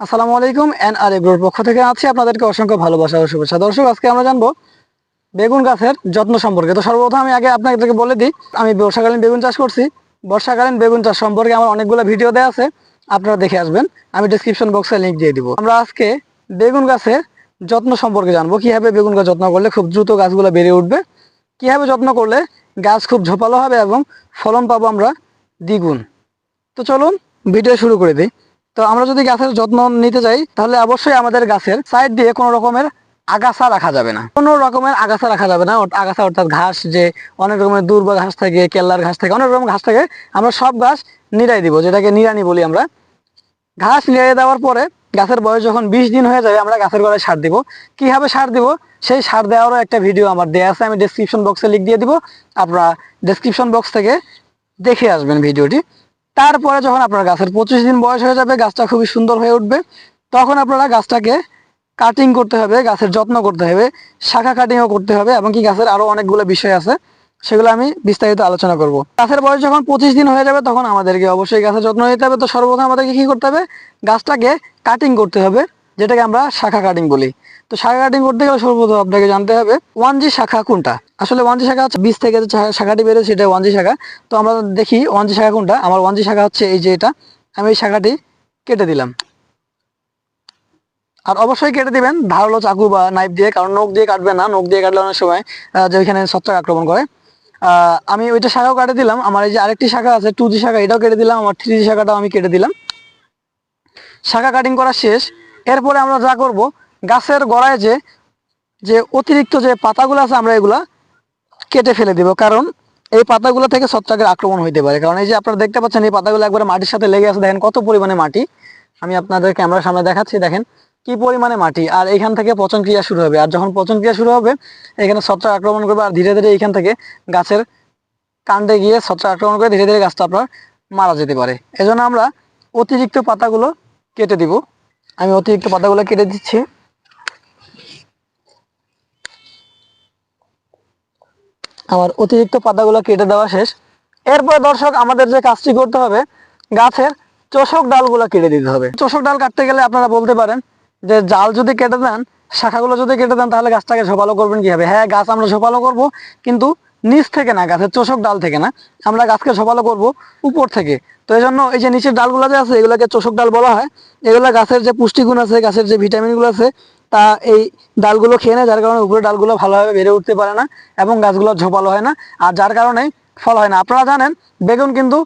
আসসালামু আলাইকুম এন আর এগ্রোর পক্ষ থেকে আছি আপনাদেরকে অসংখ্য ভালোবাসা ও শুভেচ্ছা। দর্শক, আজকে আমরা জানব বেগুন গাছের যত্ন সম্পর্কে। তো সর্বপ্রথম আমি আগে আপনাদেরকে বলে দিই, আমি বর্ষাকালীন বেগুন চাষ করছি। বর্ষাকালীন বেগুন চাষ সম্পর্কে আমার অনেকগুলো ভিডিও দেওয়া আছে, আপনারা দেখে আসবেন। আমি ডিসক্রিপশন বক্সে লিঙ্ক দিয়ে দিব। আমরা আজকে বেগুন গাছের যত্ন সম্পর্কে জানব। কীভাবে বেগুন গাছ যত্ন করলে খুব দ্রুত গাছগুলো বেড়ে উঠবে, কীভাবে যত্ন করলে গাছ খুব ঝোপালো হবে এবং ফলন পাবো আমরা দ্বিগুণ। তো চলুন, ভিডিও শুরু করে দিই। তো আমরা যদি গাছের যত্ন নিতে চাই তাহলে অবশ্যই আমাদের গাছের সাইড দিয়ে কোনো রকমের আগাছা রাখা যাবে না। কোনো রকমের আগাছা রাখা যাবে না। আগাছা অর্থাৎ ঘাস যে অনেক রকমের দুর্বা ঘাস থাকে, কেল্লার ঘাস থাকে, অনেক রকম ঘাস থাকে, আমরা সব ঘাস নিড়াই দিব, যেটাকে নিড়ানি বলি আমরা। ঘাস নিড়াই দেওয়ার পরে গাছের বয়স যখন বিশ দিন হয়ে যাবে, আমরা গাছের গোড়ায় সার দিব। কীভাবে সার দিব? সেই সার দেওয়ারও একটা ভিডিও আমার দেওয়া আছে, আমি ডেসক্রিপশন বক্সে লিখ দিয়ে দিব। আপনারা ডেসক্রিপশন বক্স থেকে দেখে আসবেন ভিডিওটি তারপরে যখন আপনার গাছের পঁচিশ দিন বয়স হয়ে যাবে, গাছটা খুবই সুন্দর হয়ে উঠবে, তখন আপনারা গাছটাকে কাটিং করতে হবে, গাছের যত্ন করতে হবে, শাখা কাটিংও করতে হবে এবং কি গাছের আরও অনেকগুলো বিষয় আছে, সেগুলো আমি বিস্তারিত আলোচনা করব। গাছের বয়স যখন পঁচিশ দিন হয়ে যাবে, তখন আমাদেরকে অবশ্যই গাছের যত্ন নিতে হবে। তো সর্বপ্রথম আমাদেরকে কি করতে হবে? গাছটাকে কাটিং করতে হবে। যেটাকে আমরা শাখা কাটিং বলি। তো শাখা কাটিং করতে গেলে সর্বপ্রথম আপনাকে জানতে হবে ওয়ান জি শাখা কোনটা? আসলে ওয়ান জি শাখা হচ্ছে বীজ থেকে শাখাটি বেরোয় সেটা ওয়ান জি শাখা। তো আমরা দেখি ওয়ান জি শাখা কোনটা? আমার ওয়ান জি শাখা হচ্ছে এই যে এটা। আমি এই শাখাটি কেটে দিলাম। আর অবশ্যই কেটে দিবেন, ধারালো চাকু বা নাইফ দিয়ে, কারণ নখ দিয়ে কাটবে না। নখ দিয়ে কাটলে অনেক সময় যে ওইখানে ছত্রাক আক্রমণ করে। আমি ওইটা শাখাও কেটে দিলাম। আমার এই যে আরেকটি শাখা আছে টু জি শাখা, এটাও কেটে দিলাম। আমার থ্রি জি শাখাটাও আমি কেটে দিলাম। শাখা কাটিং করা শেষ। এরপরে আমরা যা করব, গাছের গোড়ায় যে যে অতিরিক্ত যে পাতাগুলো আছে আমরা এগুলা কেটে ফেলে দিব। কারণ এই পাতাগুলো থেকে ছত্রাকের আক্রমণ হইতে পারে। কারণ এই যে আপনারা দেখতে পাচ্ছেন, এই পাতাগুলো একবারে মাটির সাথে লেগে আছে। দেখেন কত পরিমাণে মাটি। আমি আপনাদের ক্যামেরার সামনে দেখাচ্ছি, দেখেন কি পরিমাণে মাটি। আর এখান থেকে পচন ক্রিয়া শুরু হবে। আর যখন পচন ক্রিয়া শুরু হবে, এখানে ছত্রাক আক্রমণ করবে। আর ধীরে ধীরে এখান থেকে গাছের কাণ্ডে গিয়ে ছত্রাক আক্রমণ করে ধীরে ধীরে গাছটা আপনার মারা যেতে পারে। এজন্য আমরা অতিরিক্ত পাতাগুলো কেটে দিব। আমি অতিরিক্ত পাতাগুলো কেটে দিচ্ছি। আমার অতিরিক্ত পাতাগুলো কেটে দেওয়া শেষ। এরপর দর্শক, আমাদের যে কাজটি করতে হবে, গাছের চোষক ডালগুলো কেটে দিতে হবে। চোষক ডাল কাটতে গেলে আপনারা বলতে পারেন যে জাল যদি কেটে দেন, শাখাগুলো যদি কেটে দেন, তাহলে গাছটাকে ঝোপালো করবেন কীভাবে? হ্যাঁ গাছ আমরা ঝোপালো করব, কিন্তু নিচ থেকে না, গাছের চোষক ডাল থেকে না। আমরা গাছকে ঝোপালো করব উপর থেকে। তো এই জন্য এই যে নিচের ডালগুলো যে আছে, এগুলোকে চোষক ডাল বলা হয়। এগুলো গাছের যে পুষ্টিগুণ আছে, গাছের যে ভিটামিনগুলো আছে, তা এই ডালগুলো খেয়ে নেয়, যার কারণে উপরে ডালগুলো ভালোভাবে বেড়ে উঠতে পারে না এবং গাছগুলো ঝোপালো হয় না। আর যার কারণে ফল হয় না। আপনারা জানেন, বেগুন কিন্তু,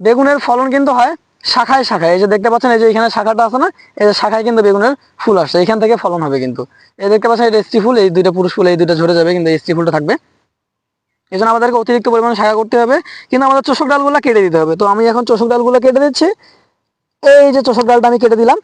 বেগুনের ফলন কিন্তু হয় শাখায় শাখায়। এই যে দেখতে পাচ্ছেন, এই যে এখানে শাখাটা আছে না, এই যে শাখায় কিন্তু বেগুনের ফুল আসছে। এখান থেকে ফলন হবে কিন্তু। এই দেখতে পাচ্ছেন, এটা স্ত্রী ফুল, এই দুইটা পুরুষ ফুল, এই দুইটা ঝরে যাবে কিন্তু স্ত্রী ফুলটা থাকবে। এই জন্য আমাদেরকে অতিরিক্ত পরিমাণে শাখা করতে হবে। কিন্তু আমাদের চোষক ডালগুলো কেটে দিতে হবে। তো আমি এখন চোষক ডালগুলো কেটে দিচ্ছি। এই যে চোষক ডালটা আমি কেটে দিলাম।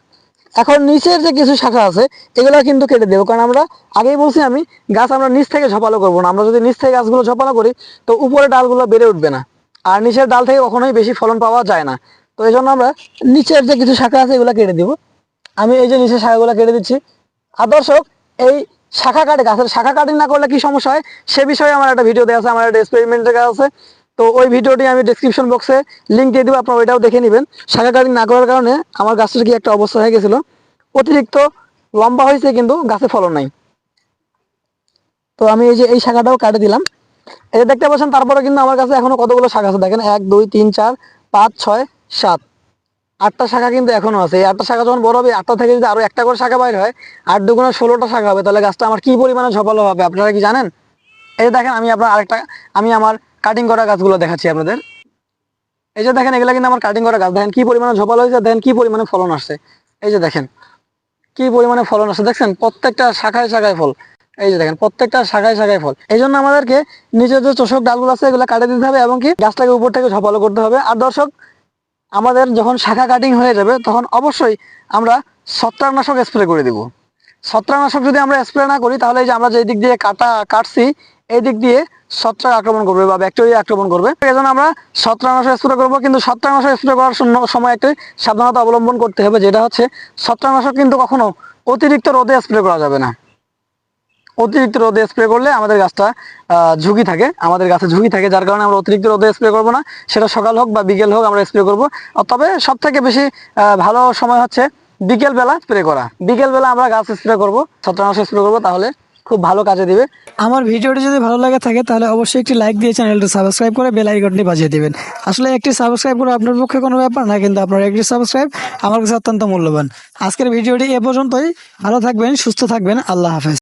এখন নিচের যে কিছু শাখা আছে, এগুলো কিন্তু কেটে দেবো। কারণ আমরা আগেই বলছি আমি, গাছ আমরা নিচ থেকে ঝপালো করব না। আমরা যদি নিচ থেকে গাছগুলো ঝপালো করি, তো উপরে ডালগুলো বেড়ে উঠবে না। আর নিচের ডাল থেকে কখনোই বেশি ফলন পাওয়া যায় না। তো এই জন্য আমরা নিচের যে কিছু শাখা আছে, এগুলো কেটে দিব। আমি এই যে নিচের শাখাগুলো কেটে দিচ্ছি। আর দর্শক এই শাখা কাটে গাছের শাখা কাটিং না করলে কি সমস্যা হয়? সে বিষয়ে আমার একটা ভিডিও দেওয়া আছে, আমার একটা এক্সপেরিমেন্টের কাজ আছে। তো ওই ভিডিওটি আমি ডিসক্রিপশন বক্সে লিঙ্ক দিয়ে দিব, আপনারা ওইটাও দেখে নেবেন। শাখা কাটিং না করার কারণে আমার গাছটার কি একটা অবস্থা হয়ে গেছিল? অতিরিক্ত লম্বা হয়েছে, কিন্তু গাছে ফলন নাই। তো আমি এই যে এই শাখাটাও কাটে দিলাম। এই দেখতে পাচ্ছেন তারপরে কিন্তু আমার কাছে এখনও কতগুলো শাখা আছে? দেখেন, এক, দুই, তিন, চার, পাঁচ, ছয়, সাত। আটটা শাখা কিন্তু এখনও আছে। এই আটটা শাখা যখন বড় হবে, আটটা থেকে যদি আরও একটা করে শাখা বাইর হয়, আট দুগুণে ষোলোটা শাখা হবে, তাহলে গাছটা আমার কি পরিমাণে ঝপালো হবে, আপনারা কি জানেন? এই যে দেখেন, আমি আপনার আরেকটা, আমি আমার কাটিং করা গাছগুলো দেখাচ্ছি আপনাদের। এই যে দেখেন, এগুলা কিন্তু আমার কাটিং করা গাছ। দেখেন, কি পরিমাণে ঝপালো হয়েছে দেখেন, কি পরিমাণে ফলন আসছে। এই যে দেখেন, কি পরিমাণে ফলন আসছে। দেখছেন, প্রত্যেকটা শাখায় শাখায় ফল। এই যে দেখেন, প্রত্যেকটা শাখায় শাখায় ফল। এই জন্য আমাদেরকে নিজের যে চোষক ডালগুলো আছে, এগুলো কাটে দিতে হবে এবং কি গাছটাকে উপর থেকে ঝপালো করতে হবে। আর দর্শক আমাদের যখন শাখা কাটিং হয়ে যাবে, তখন অবশ্যই আমরা ছত্রাকনাশক স্প্রে করে দিব। ছত্রাকনাশক যদি আমরা স্প্রে না করি, তাহলে এই যে আমরা যে দিক দিয়ে কাটা, কাটছি এই দিক দিয়ে ছত্রাক আক্রমণ করবে বা ব্যাকটেরিয়া আক্রমণ করবে। এই জন্য আমরা ছত্রাকনাশক স্প্রে করব, কিন্তু ছত্রাকনাশক স্প্রে করার সম- সময় একটি সাবধানতা অবলম্বন করতে হবে, যেটা হচ্ছে ছত্রাকনাশক কিন্তু কখনো অতিরিক্ত রোদে স্প্রে করা যাবে না। অতিরিক্ত রোদে স্প্রে করলে আমাদের গাছটা ঝুঁকি থাকে, আমাদের গাছে ঝুঁকি থাকে, যার কারণে আমরা অতিরিক্ত রোদে স্প্রে করব না। সেটা সকাল হোক বা বিকেল হোক আমরা স্প্রে করব। তবে সব থেকে বেশি ভালো সময় হচ্ছে বিকেল বেলা স্প্রে করা। বিকেল বেলা আমরা গাছ স্প্রে করব ছত্রনাশক স্প্রে করব, তাহলে খুব ভালো কাজে দিবে। আমার ভিডিওটি যদি ভালো লাগে থাকে, তাহলে অবশ্যই একটি লাইক দিয়ে চ্যানেলটি সাবস্ক্রাইব করে বেল আইকনটি বাজিয়ে দিবেন। আসলে একটি সাবস্ক্রাইব করা আপনার পক্ষে কোনো ব্যাপার না, কিন্তু আপনার একটি সাবস্ক্রাইব আমার কাছে অত্যন্ত মূল্যবান। আজকের ভিডিওটি এ পর্যন্তই। ভালো থাকবেন, সুস্থ থাকবেন, আল্লাহ হাফেজ।